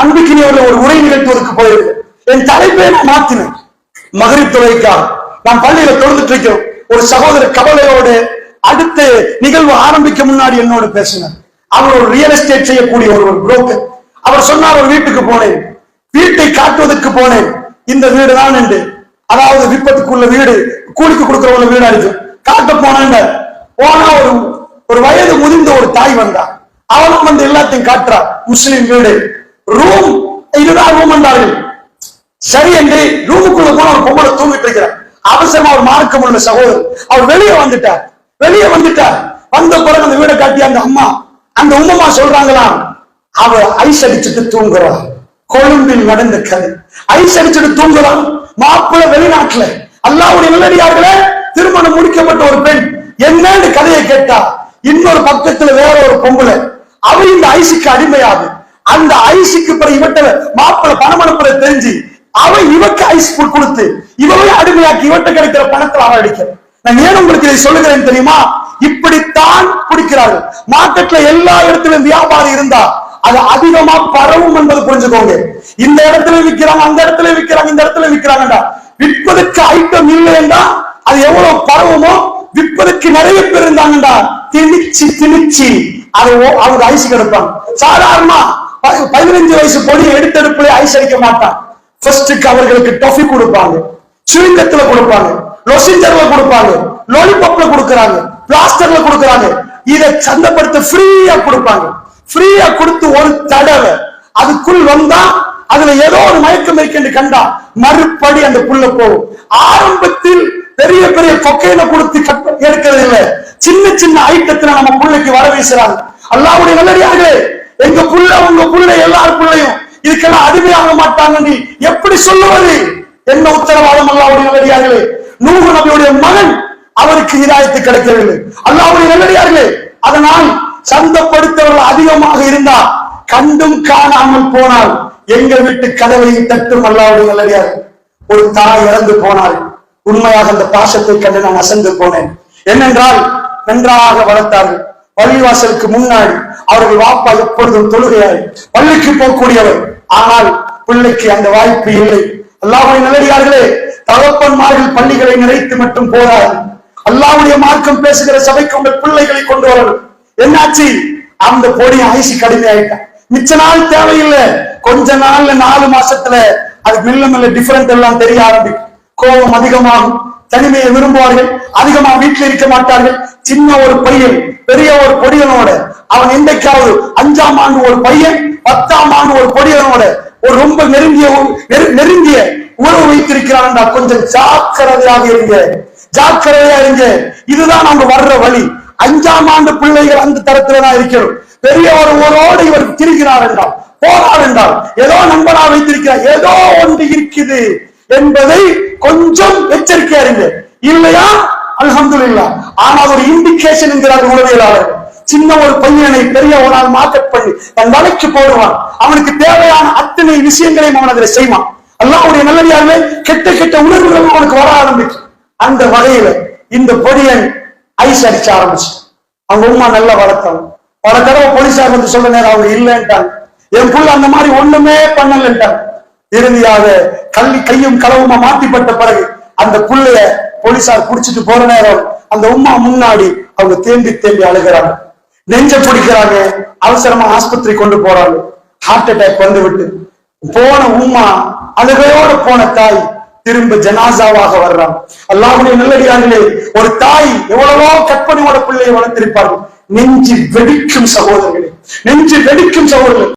அன்புக்கினியவர்கள் ஒரு உரை நிகழ்த்துவதற்கு போயிருக்கு என் தலைப்பை நான் மாத்தினேன் மகரிப் தொகைக்காக நான் பள்ளியில தொழுந்துட்டு இருக்கோம் ஒரு சகோதரர் கவலையோடு அடுத்த நிகழ்வு ஆரம்பிக்க முன்னாடி என்னோட பேசினார். அவர் ஒரு ரியல் எஸ்டேட் செய்யக்கூடிய ஒரு ஒரு புரோக்கர் அவர் சொன்னார் ஒரு வீட்டுக்கு போனேன். வீட்டை காட்டுவதற்கு போனேன். இந்த வீடு தான் என்று. அதாவது விற்பத்துக்குள்ள வீடு கூலிக்கு கொடுக்கறவங்க வீடா இருக்கு காட்ட போனேன் போனா ஒரு ஒரு வயது முதிர்ந்த ஒரு தாய் வந்தா அவளும் வந்து எல்லாத்தையும் காட்டுறா. முஸ்லிம் வீடு. ரூம் இதுதான் ரூம் என்றார்கள். சரி என்று ரூமுக்குள்ள போன ஒரு பொம்பளை தூங்கிட்டு இருக்கிறார். அவசரமா ஒரு மார்க்கம் உள்ள சகோதரர். அவர் வெளியே வந்துட்டார். வெளியே வந்துட்டார். வந்த பிறகு அந்த வீடை காட்டி அந்த அம்மா அந்த உமமா சொல்றாங்களாம் அவ ஐஸ் அடிச்சுட்டு தூங்குறா. கொழும்பில் நடந்த கதை. ஐஸ் அடிச்சுட்டு தூங்குறான் மாப்பிள்ள வெளிநாட்டுல. அல்லாவுடைய நல்லடியார்களே திருமணம் முடிக்கப்பட்ட ஒரு பெண். என்னன்னு கதையை கேட்டா இன்னொரு பக்கத்துல வேற ஒரு பொம்பளை. அவ இந்த ஐசுக்கு அடிமையாகும். அந்த ஐசுக்கு பிறகு இவட்ட மாப்பிள்ளை பணம் அனுப்புறது தெரிஞ்சு அவன் இவக்கு ஐஸ் கொடுத்து இவவே அடிமையாக்கி இவட்ட கிடைக்கிற பணத்தை அவன் அடிக்கிறான். நான் ஏன் உங்களுக்கு இதை சொல்லுகிறேன் தெரியுமா? இப்படித்தான் பிடிக்கிறார்கள் மார்க்கெட்ல எல்லா இடத்திலும் வியாபாரம் இருந்தா அது அதிகமா பரவும் என்பது புரிஞ்சுக்கோங்க. இந்த இடத்துல விக்கிறாங்க அந்த இடத்துல விக்கிறாங்க இந்த இடத்துல விக்கிறாங்கடா விற்பதற்கு ஐட்டம் இல்லைன்னா அது எவ்வளவு பரவுமோ விற்பதற்கு நிறைய பேர் இருந்தாங்கடா. திணிச்சு திணிச்சு அதை ஓ- அவங்க ஐசி கிடப்பாங்க சாதாரணமா பதினஞ்சு வயசு பொடி எடுத்தெடுப்புல ஐஸ் அடிக்க மாட்டான் ஃபர்ஸ்டுக்கு அவர்களுக்கு டொஃபி கொடுப்பாங்க. சுருக்கத்துல கொடுப்பாங்க. லொசிஞ்சர்ல கொடுப்பாங்க. லோலிபாப்ல கொடுக்கறாங்க. பிளாஸ்டர்ல கொடுக்கறாங்க. இதை சந்தப்படுத்த ஃப்ரீயா கொடுப்பாங்க. ஃப்ரீயா கொடுத்து ஒரு தடவை அதுக்குள் வந்தா அதுல ஏதோ ஒரு மயக்கம் இருக்குன்னு கண்டா மறுபடி அந்த புள்ள போகும். ஆரம்பத்தில் பெரிய பெரிய கொக்கையில கொடுத்து எடுக்கிறது இல்லை. சின்ன சின்ன ஐட்டத்துல நம்ம புள்ளைக்கு வர வீசுறாங்க. அல்லாவுடைய நல்லடியார்களே எங்க புள்ள உங்க புள்ள எல்லார் புள்ளையும் இதுக்கெல்லாம் அடிமையாக மாட்டாங்க நீ எப்படி சொல்லுவது? என்ன உத்தரவாதம் அல்லாவுடைய நல்லடியார்களே? நூறு நபியுடைய மகன் அவருக்கு இதாயத்து கிடைக்கவில்லை. அல்லாவுடைய நல்லடியார்களே அதனால் சந்தப்படுத்தவர்கள் அதிகமாக இருந்தா கண்டும் காணாமல் போனால் எங்க வீட்டு கதவை தட்டும் அல்லாவுடைய நல்லடியார்கள் ஒரு தாய் இறந்து போனாள். உண்மையாக அந்த பாசத்தை கண்டு நான் அசந்து போனேன். என்னென்றால் நன்றாக வளர்த்தார்கள். பள்ளிவாசலுக்கு முன்னாடி அவர்கள் வாப்பா எப்பொழுதும் தொழுகையாய் பள்ளிக்கு போகக்கூடியவர். ஆனால் பிள்ளைக்கு அந்த வாய்ப்பு இல்லை. அல்லாஹ்வுடைய நல்லடியார்களே தகப்பன்மார்கள் பள்ளிகளை நிறைத்து மட்டும் போராது அல்லாவுடைய மார்க்கம் பேசுகிற சபைக்கு உங்கள் பிள்ளைகளை கொண்டு வரணும். என்னாச்சு? அந்த பொடி ஐசி கடுமையாயிட்டான் மிச்ச நாள் தேவையில்லை. கொஞ்ச நாள்ல நாலு மாசத்துல அது மெல்ல மெல்ல டிஃபரெண்ட் எல்லாம் தெரிய ஆரம்பிக்கும். கோபம் அதிகமாகும். தனிமையை விரும்புவார்கள். அதிகமா வீட்டில் இருக்க மாட்டார்கள். சின்ன ஒரு பையன் பெரிய ஒரு பொடியனோட அவன் இன்றைக்காவது அஞ்சாம் ஆண்டு ஒரு பையன் பத்தாம் ஆண்டு ஒரு பொடியனோட ஒரு ரொம்ப நெருங்கிய நெரு- நெருங்கிய உறவு வைத்திருக்கிறான்டா. கொஞ்சம் ஜாக்கிரதையாக இருங்க. ஜாக்கிரதையா இருங்க. இதுதான் நம்ம வர்ற வழி. அஞ்சாம் ஆண்டு பிள்ளைகள் அந்த தரத்துல தான் இருக்கிறோம். பெரிய ஒரு உறவோடு இவர் திரிகிறார் என்றால் போனார் என்றால் ஏதோ நண்பனா வைத்திருக்கிறார். ஏதோ ஒன்று இருக்குது என்பதை கொஞ்சம் எச்சரிக்கையா இருங்க. இல்லையா? அல்ஹம்துலில்லாஹ் ஆனா ஒரு இண்டிகேஷன் என்கிறார் உளவியலாளர். சின்ன ஒரு பையனை பெரியவனால் மார்க்கெட் பண்ணி தன் வலைக்கு போடுவான். அவனுக்கு தேவையான அத்தனை விஷயங்களையும் அவன் அதில் செய்வான். அல்லாவுடைய நல்லதாகவே கெட்ட கெட்ட உணர்வுகளும் அவனுக்கு வர ஆரம்பிக்கும் அந்த வகையில இந்த பொடியன் ஐஸ் அடிச்ச ஆரம்பிச்சு. அவங்க உமா நல்லா வளர்த்தவன் பல தடவை போலீசார் வந்து சொல்ல நேரம் அவங்க இல்லைன்ட்டாங்க. என் புள்ள அந்த மாதிரி ஒண்ணுமே பண்ணலன்ட்டாங்க. இறுதியாக கல்வி கையும் களவுமா மாட்டிப்பட்ட பிறகு அந்த புள்ளைய போலீசார் குடிச்சிட்டு போற நேரம் அந்த உம்மா முன்னாடி அவங்க தேம்பி தேம்பி அழுகிறாங்க. நெஞ்ச பிடிக்கிறாங்க. அவசரமா ஆஸ்பத்திரி கொண்டு போறாங்க. ஹார்ட் அட்டாக் வந்து விட்டு போன உம்மா அழுகையோட போன தாய் திரும்ப ஜனாசாவாக வர்றான். அல்லாஹ்வுடைய நல்லடியார்களே ஒரு தாய் எவ்வளவோ கற்பனையோட பிள்ளையை வளர்த்திருப்பார்கள். நெஞ்சு வெடிக்கும் சகோதரர்களே. நெஞ்சு வெடிக்கும் சகோதரர்கள்.